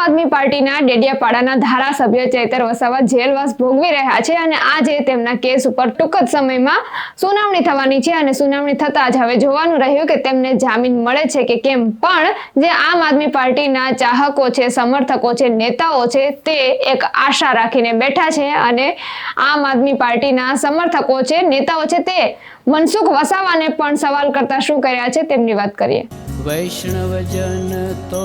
આદમી પાર્ટીના ડેડિયાપાડાના ધારાસભ્ય ચેતર વસાવા જેલવાસ ભોગવી રહ્યા છે અને આજે તેમના કેસ ઉપર ટૂંક જ સમયમાં સુનાવણી થવાની છે અને સુનાવણી થતાં જ હવે જોવાનું રહ્યું કે તેમને જામીન મળે છે કે કેમ. પણ જે આમ આદમી પાર્ટીના ચાહકો છે, સમર્થકો છે, નેતાઓ છે, તે એક આશા રાખીને બેઠા છે અને આમ આદમી પાર્ટીના સમર્થકો છે, નેતાઓ છે, તે મનસુખ વસાવાને પણ સવાલ કરતા શું કર્યા છે તેમની વાત કરીએ. વૈષ્ણવજન તો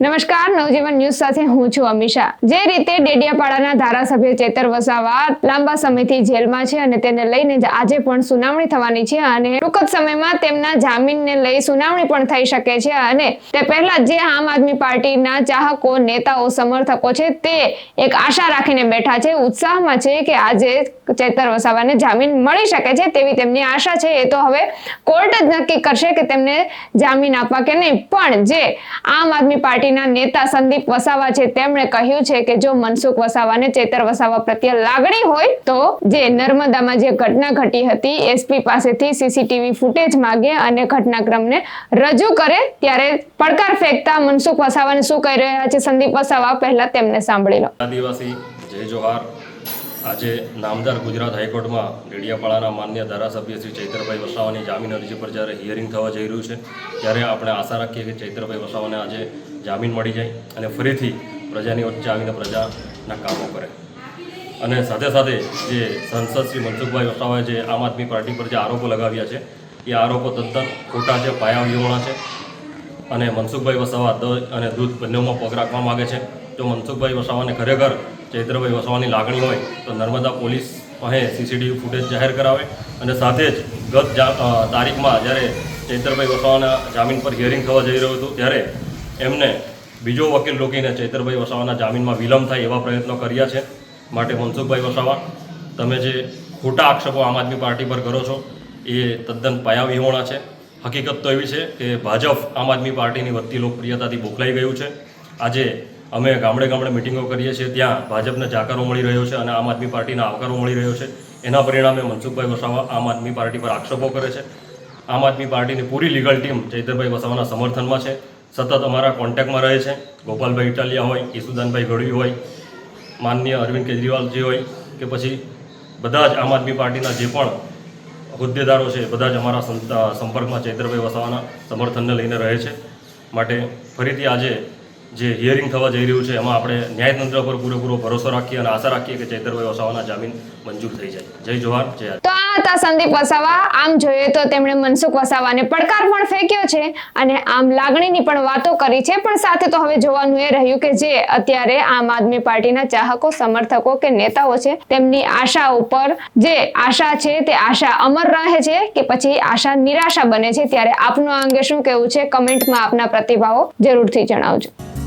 નમસ્કાર, નવજીવન ન્યૂઝ સાથે હું છું અમિશા જે રીતે ડેડિયાપાડાના ધારાસભ્ય ચેતર વસાવા લાંબા સમયથી જેલમાં છે અને તેને લઈને આજે પણ સુનાવણી થવાની છે અને ટૂંક જ સમયમાં તેમના જામીનને લઈ સુનાવણી પણ થઈ શકે છે અને તે પહેલા જે આમ આદમી પાર્ટીના ચાહકો, નેતાઓ, સમર્થકો છે તે એક આશા રાખીને બેઠા છે, ઉત્સાહમાં છે કે આજે ચેતર વસાવાને જામીન મળી શકે છે તેવી તેમની આશા છે. એ તો હવે કોર્ટ જ નક્કી કરશે કે તેમને જામીન આપવા કે નહીં. પણ જે આમ આદમી પાર્ટીના નેતા સંદીપ વસાવા છે, તેમણે કહ્યું છે કે જો મનસુખ વસાવાને ચેતર વસાવા પ્રત્યે લાગણી હોય, તો જે નર્મદામાં જે ઘટના ઘટી હતી, એસપી પાસેથી સીસીટીવી ફૂટેજ માગે અને ઘટનાક્રમને રજૂ કરે, ત્યારે પડકાર ફેંકતા મનસુખ વસાવાને શું કહી રહ્યા છે સંદીપ વસાવા? પહેલા તેમને સાંભળી લો. આદિવાસી જય જોહાર. આજે નામદાર ગુજરાત હાઈકોર્ટમાં ડેડિયાપાડાના માન્ય ધારાસભ્ય શ્રી ચૈતરભાઈ વસાવાની જામીન અરજી પર જ્યારે હિયરિંગ થવા જઈ રહ્યું છે, ત્યારે આપણે આશા રાખીએ કે ચૈતરભાઈ વસાવાને આજે જામીન મળી જાય અને ફરીથી પ્રજાની વચ્ચે આવીને પ્રજાના કામો કરે. અને સાથે સાથે જે સંસદ શ્રી મનસુખભાઈ વસાવાએ જે આમ આદમી પાર્ટી પર જે આરોપો લગાવ્યા છે, એ આરોપો તદ્દન ખોટા છે પાયા વિહોણા છે. અને મનસુખભાઈ વસાવા દહીં અને દૂધ બંનેમાં પગ રાખવા માગે છે. જો મનસુખભાઈ વસાવાને ખરેખર ચૈત્રભાઈ વસાવાની લાગણી હોય, તો નર્મદા પોલીસ પાસે સીસીટીવી ફૂટેજ જાહેર કરાવે અને સાથે જ ગત તારીખમાં જ્યારે ચૈત્રભાઈ વસાવાના જામીન પર હિયરિંગ થવા જઈ રહ્યું હતું, ત્યારે એમને બીજો વકીલ રોકીને ચૈતરભાઈ વસાવાના જામીનમાં વિલંબ થાય એવા પ્રયત્નો કર્યા છે માટે મનસુખભાઈ વસાવા, તમે જે ખોટા આક્ષેપો આમ આદમી પાર્ટી પર કરો છો, એ તદ્દન પાયાવિહોણા છે. હકીકત તો એવી છે કે ભાજપ આમ આદમી પાર્ટીની વધતી લોકપ્રિયતાથી બોખલાઈ ગયું છે. આજે અમે ગામડે ગામડે મિટિંગો કરીએ છીએ, ત્યાં ભાજપને જાકારો મળી રહ્યો છે અને આમ આદમી પાર્ટીના આવકારો મળી રહ્યો છે. એના પરિણામે મનસુખભાઈ વસાવા આમ આદમી પાર્ટી પર આક્ષેપો કરે છે. આમ આદમી પાર્ટીની પૂરી લીગલ ટીમ ચૈતરભાઈ વસાવાના સમર્થનમાં છે. સતત અમારા કોન્ટેક્ટમાં રહે છે. ગોપાલભાઈ ઇટાલિયા હોય ઈસુદાનભાઈ ગઢવી હોય, માનનીય અરવિંદ કેજરીવાલજી હોય, કે પછી બધા જ આમ આદમી પાર્ટીના જે પણ હોદ્દેદારો છે, બધા જ અમારા સંપર્કમાં ચૈત્રભાઈ વસાવાના સમર્થનને લઈને રહે છે. માટે ફરીથી આજે જે હિયરિંગ થવા જઈ રહ્યું છે, એમાં આપણે ન્યાયતંત્ર પર પૂરેપૂરો ભરોસો રાખીએ અને આશા રાખીએ કે ચૈતરભાઈ વસાવાના જામીન મંજૂર થઈ જાય. જય જોહાર જય તો આ હતા સંદીપ વસાવા. આમ જોઈએ તો તેમણે મનસુખ વસાવાને પડકાર પણ ફેંક્યો છે અને આમ લાગણીની પણ વાતો કરી છે. પણ સાથે તો હવે જોવાનું એ રહ્યું કે જે અત્યારે આમ આદમી પાર્ટીના ચાહકો, સમર્થકો કે નેતાઓ છે, તેમની આશા ઉપર જે આશા છે તે આશા અમર રહે છે કે પછી આશા નિરાશા બને છે. ત્યારે આપનું આ અંગે શું કહેવું છે? કમેન્ટમાં આપના પ્રતિભાવો જરૂરથી જણાવજો.